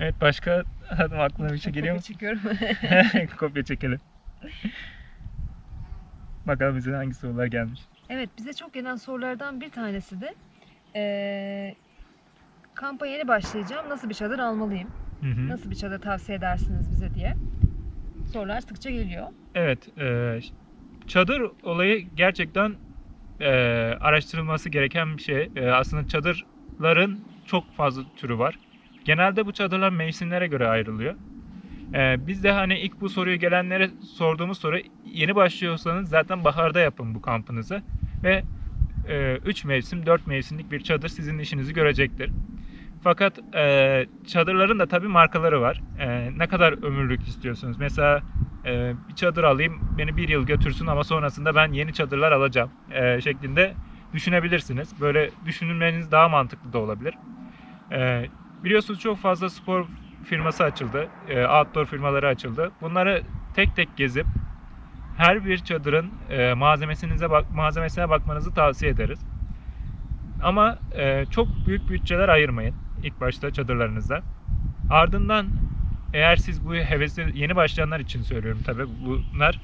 Evet başka aklına bir şey geliyor mu? çekiyorum. Kopya çekelim. Bakalım bize hangi sorular gelmiş. evet bize çok gelen sorulardan bir tanesi de eee kampa yeni başlayacağım. Nasıl bir çadır almalıyım? Hı hı. Nasıl bir çadır tavsiye edersiniz bize diye. Sorular sıkça geliyor. Evet, e, çadır olayı gerçekten e, araştırılması gereken bir şey. E, aslında çadırların çok fazla türü var. Genelde bu çadırlar mevsimlere göre ayrılıyor. E, biz de hani ilk bu soruyu gelenlere sorduğumuz soru yeni başlıyorsanız zaten baharda yapın bu kampınızı ve 3 mevsim 4 mevsimlik bir çadır sizin işinizi görecektir. Fakat e, çadırların da tabii markaları var. E, ne kadar ömürlük istiyorsunuz? Mesela e, bir çadır alayım beni bir yıl götürsün ama sonrasında ben yeni çadırlar alacağım e, şeklinde düşünebilirsiniz. Böyle düşünmeniz daha mantıklı da olabilir. E, biliyorsunuz çok fazla spor firması açıldı. E, outdoor firmaları açıldı. Bunları tek tek gezip her bir çadırın e, malzemesinize bak malzemesine bakmanızı tavsiye ederiz. Ama e, çok büyük bütçeler ayırmayın ilk başta çadırlarınızda. Ardından eğer siz bu hevesli yeni başlayanlar için söylüyorum tabi bunlar.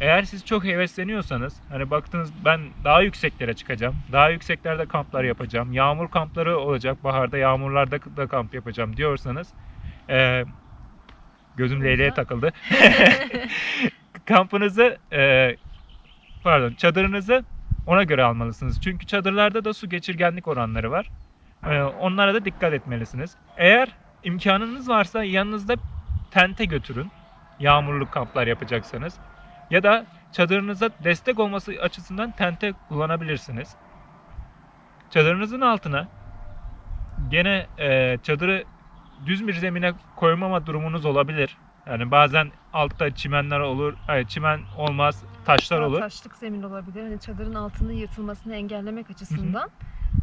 Eğer siz çok hevesleniyorsanız hani baktınız ben daha yükseklere çıkacağım. Daha yükseklerde kamplar yapacağım. Yağmur kampları olacak. Baharda yağmurlarda da kamp yapacağım diyorsanız e, gözüm leyleğe takıldı. Kampınızı e, pardon çadırınızı ona göre almalısınız. Çünkü çadırlarda da su geçirgenlik oranları var. E, onlara da dikkat etmelisiniz. Eğer imkanınız varsa yanınızda tente götürün. Yağmurluk kamplar yapacaksanız. Ya da çadırınıza destek olması açısından tente kullanabilirsiniz. Çadırınızın altına gene e, çadırı düz bir zemine koymama durumunuz olabilir. Yani bazen altta çimenler olur, hayır çimen olmaz, taşlar olur. Taşlık zemin olabilir. Hani çadırın altının yırtılmasını engellemek açısından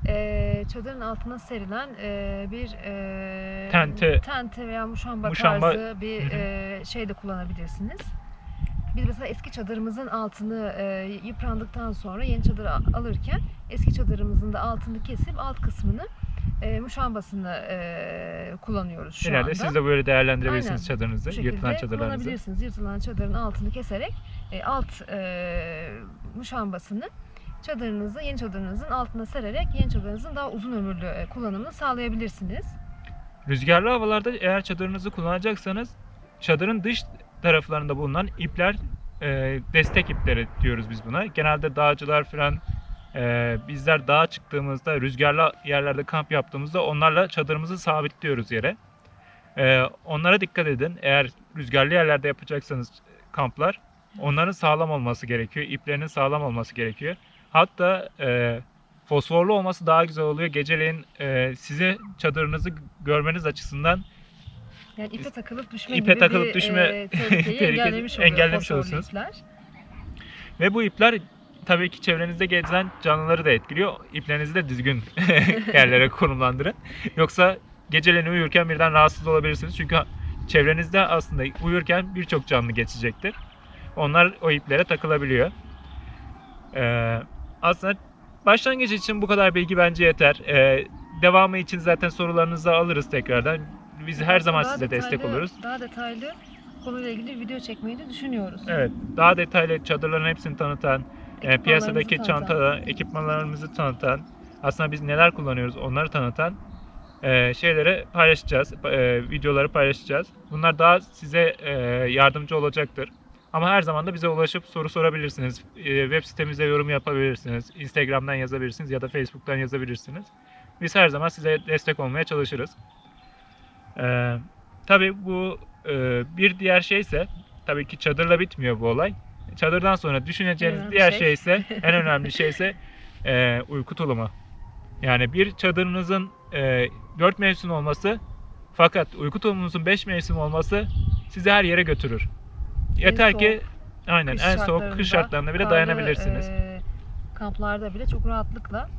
eee, çadırın altına serilen eee, bir eee, Tente. tente veya muşamba, Muşamba. tarzı bir Hı hı. eee, şey de kullanabilirsiniz. Biz mesela eski çadırımızın altını eee, yıprandıktan sonra yeni çadır alırken eski çadırımızın da altını kesip alt kısmını eee muşambasını eee, kullanıyoruz şu İleride anda. siz de böyle değerlendirebilirsiniz Aynen. çadırınızı, yırtılan çadırlarınızı. kullanabilirsiniz. Yırtılan çadırın altını keserek e, alt e, muşambasını çadırınızı, yeni çadırınızın altına sererek yeni çadırınızın daha uzun ömürlü e, kullanımını sağlayabilirsiniz. Rüzgarlı havalarda eğer çadırınızı kullanacaksanız çadırın dış taraflarında bulunan ipler e, destek ipleri diyoruz biz buna. Genelde dağcılar falan e, bizler dağa çıktığımızda rüzgarlı yerlerde kamp yaptığımızda onlarla çadırımızı sabitliyoruz yere. E, onlara dikkat edin. Eğer rüzgarlı yerlerde yapacaksanız kamplar onların sağlam olması gerekiyor. İplerinin sağlam olması gerekiyor. Hatta e, fosforlu olması daha güzel oluyor. Geceleyin e, size çadırınızı görmeniz açısından Yani ipe takılıp düşme İpe gibi takılıp bir düşme e, tehlikeyi engellemiş oluyor engellemiş olursunuz. ipler. ve bu ipler tabii ki çevrenizde gezen canlıları da etkiliyor. İplerinizi de düzgün yerlere konumlandırın. Yoksa geceleyin uyurken birden rahatsız olabilirsiniz. Çünkü çevrenizde aslında uyurken birçok canlı geçecektir. Onlar o iplere takılabiliyor. Ee, aslında başlangıç için bu kadar bilgi bence yeter. Ee, devamı için zaten sorularınızı alırız tekrardan. Biz her zaman Daha size destek detaylı- oluruz. Daha detaylı konuyla ilgili video çekmeyi de düşünüyoruz. Evet, daha detaylı çadırların hepsini tanıtan, e, piyasadaki tanıtan. çanta, ekipmanlarımızı tanıtan, aslında biz neler kullanıyoruz onları tanıtan e, şeyleri paylaşacağız, e, videoları paylaşacağız. Bunlar daha size e, yardımcı olacaktır. Ama her zaman da bize ulaşıp soru sorabilirsiniz. E, web sitemize yorum yapabilirsiniz. Instagram'dan yazabilirsiniz ya da Facebook'tan yazabilirsiniz. Biz her zaman size destek olmaya çalışırız. E, tabii bu e, bir diğer şey ise tabii ki çadırla bitmiyor bu olay. Çadırdan sonra düşüneceğiniz önemli diğer şey. şey ise en önemli şey ise e, uyku tulumu. Yani bir çadırınızın e, 4 mevsim olması fakat uyku tulumunuzun 5 mevsim olması sizi her yere götürür. Yeter soğuk ki aynen Kış en soğuk kış şartlarında bile dayanabilirsiniz. e, kamplarda bile çok rahatlıkla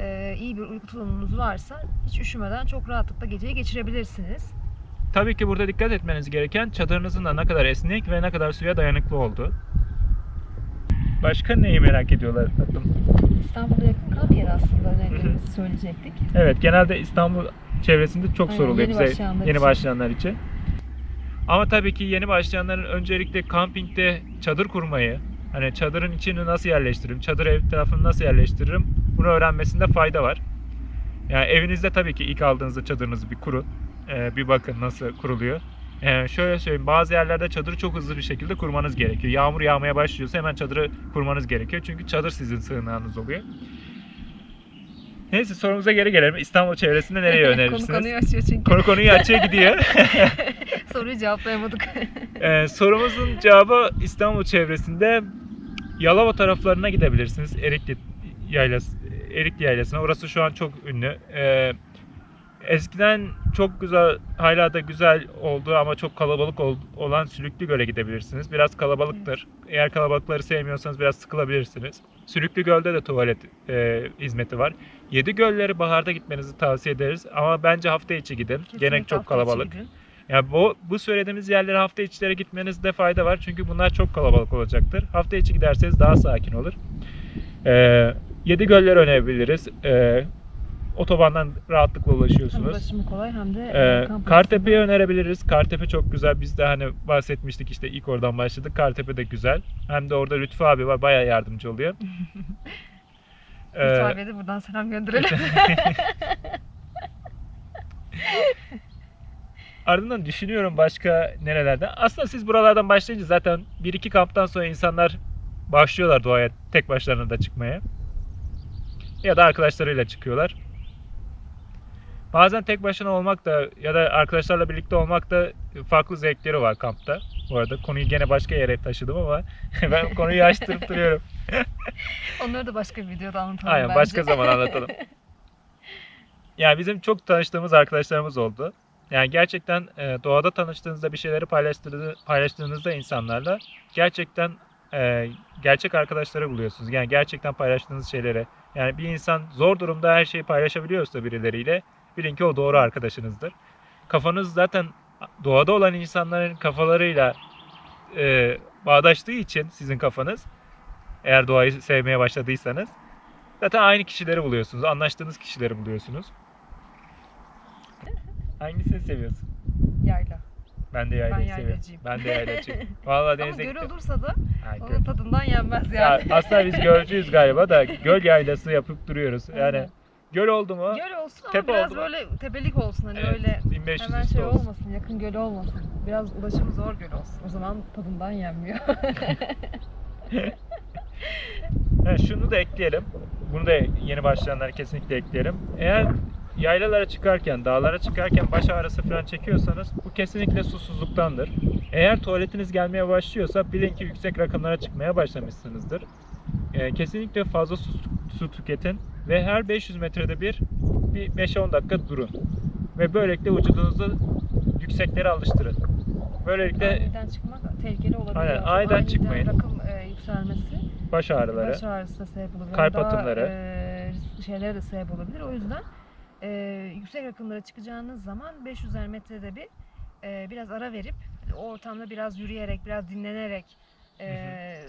e, iyi bir uyku tulumunuz varsa hiç üşümeden çok rahatlıkla geceyi geçirebilirsiniz. Tabii ki burada dikkat etmeniz gereken çadırınızın da ne kadar esnek ve ne kadar suya dayanıklı olduğu. Başka neyi merak ediyorlar tatlım? İstanbul'a yakın kamp yeri aslında önerilerimizi söyleyecektik. Evet genelde İstanbul çevresinde çok Aynen, oluyor yeni bize başlayanlar yeni için. başlayanlar için. Ama tabii ki yeni başlayanların öncelikle kampingde çadır kurmayı, hani çadırın içini nasıl yerleştiririm, çadır etrafını nasıl yerleştiririm bunu öğrenmesinde fayda var. Yani evinizde tabii ki ilk aldığınızda çadırınızı bir kurun. Ee, bir bakın nasıl kuruluyor. Ee, şöyle söyleyeyim bazı yerlerde çadırı çok hızlı bir şekilde kurmanız gerekiyor. Yağmur yağmaya başlıyorsa hemen çadırı kurmanız gerekiyor. Çünkü çadır sizin sığınağınız oluyor. Neyse sorumuza geri gelelim. İstanbul çevresinde nereye Konu önerirsiniz? konuyu açıyor çünkü. Konu konuyu açığa gidiyor. Soruyu cevaplayamadık. Ee, sorumuzun cevabı İstanbul çevresinde Yalova taraflarına gidebilirsiniz. Erikli Yaylası, Erikli Yaylası'na. Orası şu an çok ünlü. Ee, eskiden çok güzel, hala da güzel olduğu ama çok kalabalık ol- olan Sülüklü Göl'e gidebilirsiniz. Biraz kalabalıktır. Eğer kalabalıkları sevmiyorsanız biraz sıkılabilirsiniz. Sülüklü Göl'de de tuvalet e, hizmeti var. Yedi gölleri baharda gitmenizi tavsiye ederiz ama bence hafta içi gidin. Gene Kesinlikle çok hafta içi kalabalık. gidin. Ya bu bu söylediğimiz yerlere hafta içleri gitmenizde fayda var. Çünkü bunlar çok kalabalık olacaktır. Hafta içi giderseniz daha sakin olur. Ee, Yedi göller önerebiliriz. Ee, otobandan rahatlıkla Hem ulaşıyorsunuz. ulaşımı kolay hem de Ee, e, kamp Kartepe'yi önerebiliriz. Kartepe çok güzel. Biz de hani bahsetmiştik işte ilk oradan başladık. Kartepe de güzel. Hem de orada Lütfü abi var. Bayağı yardımcı oluyor. Ee, Lütfü abiye de buradan selam gönderelim. Ardından düşünüyorum başka nerelerde. Aslında siz buralardan başlayınca zaten bir iki kamptan sonra insanlar başlıyorlar doğaya tek başlarına da çıkmaya. Ya da arkadaşlarıyla çıkıyorlar. Bazen tek başına olmak da ya da arkadaşlarla birlikte olmak da farklı zevkleri var kampta. Bu arada konuyu gene başka yere taşıdım ama ben konuyu açtırıp duruyorum. Onları da başka bir videoda anlatalım Aynen bence. başka zaman anlatalım. Yani bizim çok tanıştığımız arkadaşlarımız oldu. Yani gerçekten e, doğada tanıştığınızda bir şeyleri paylaştığınızda, paylaştığınızda insanlarla gerçekten e, gerçek arkadaşları buluyorsunuz. Yani gerçekten paylaştığınız şeyleri. Yani bir insan zor durumda her şeyi paylaşabiliyorsa birileriyle bilin ki o doğru arkadaşınızdır. Kafanız zaten doğada olan insanların kafalarıyla e, bağdaştığı için sizin kafanız eğer doğayı sevmeye başladıysanız zaten aynı kişileri buluyorsunuz. Anlaştığınız kişileri buluyorsunuz. Hangisini seviyorsun? Yayla. Ben de yaylayı Ben seviyorum. Ben de yaylacıyım. Vallahi Ama denize göl gittim. olursa da Ha, göl. onun tadından yenmez Ya, yani. aslında biz gölcüyüz galiba da göl yaylası yapıp duruyoruz. Yani Aynen. göl oldu mu? Göl olsun ama Tepe biraz oldu mu? böyle tepelik olsun hani Evet, öyle 1500 hemen üstü şey olsun. olmasın, yakın göl olmasın. Biraz ulaşımı zor göl olsun. O zaman tadından yenmiyor. Ha, şunu da ekleyelim. Bunu da yeni başlayanlara kesinlikle ekleyelim. Eğer yaylalara çıkarken, dağlara çıkarken baş ağrısı falan çekiyorsanız bu kesinlikle susuzluktandır. Eğer tuvaletiniz gelmeye başlıyorsa bilin ki yüksek rakımlara çıkmaya başlamışsınızdır. Ee, kesinlikle fazla su, su tüketin ve her 500 metrede bir bir 5-10 dakika durun. Ve böylelikle vücudunuzu yükseklere alıştırın. Böylelikle Aniden çıkmak tehlikeli olabiliyor. Aynen, Çok aniden çıkmayın. rakım e, yükselmesi baş ağrıları, baş ağrısına sebep olabilir. Kalp Daha, atımları. e, şeylere de sebep olabilir. O yüzden e, yüksek rakımlara çıkacağınız zaman 500'er metrede bir e, biraz ara verip o ortamda biraz yürüyerek, biraz dinlenerek e,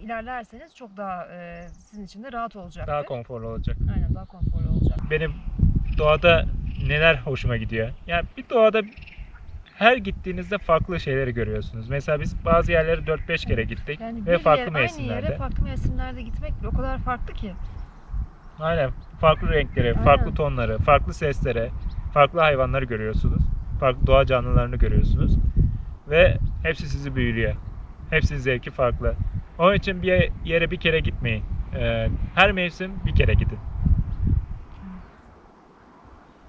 ilerlerseniz çok daha e, sizin için de rahat olacaktır. daha konforlu olacak. Aynen daha konforlu olacak. benim doğada neler hoşuma gidiyor. Yani bir doğada her gittiğinizde farklı şeyleri görüyorsunuz. Mesela biz bazı yerlere 4-5 kere gittik Yani ve farklı yer, aynı mevsimlerde. yere farklı mevsimlerde gitmek o kadar farklı ki. Aynen. Farklı renkleri, Aynen. farklı tonları, farklı sesleri, farklı hayvanları görüyorsunuz. Farklı doğa canlılarını görüyorsunuz. Ve hepsi sizi büyülüyor. Hepsinin zevki farklı. Onun için bir yere bir kere gitmeyin. Ee, her mevsim bir kere gidin.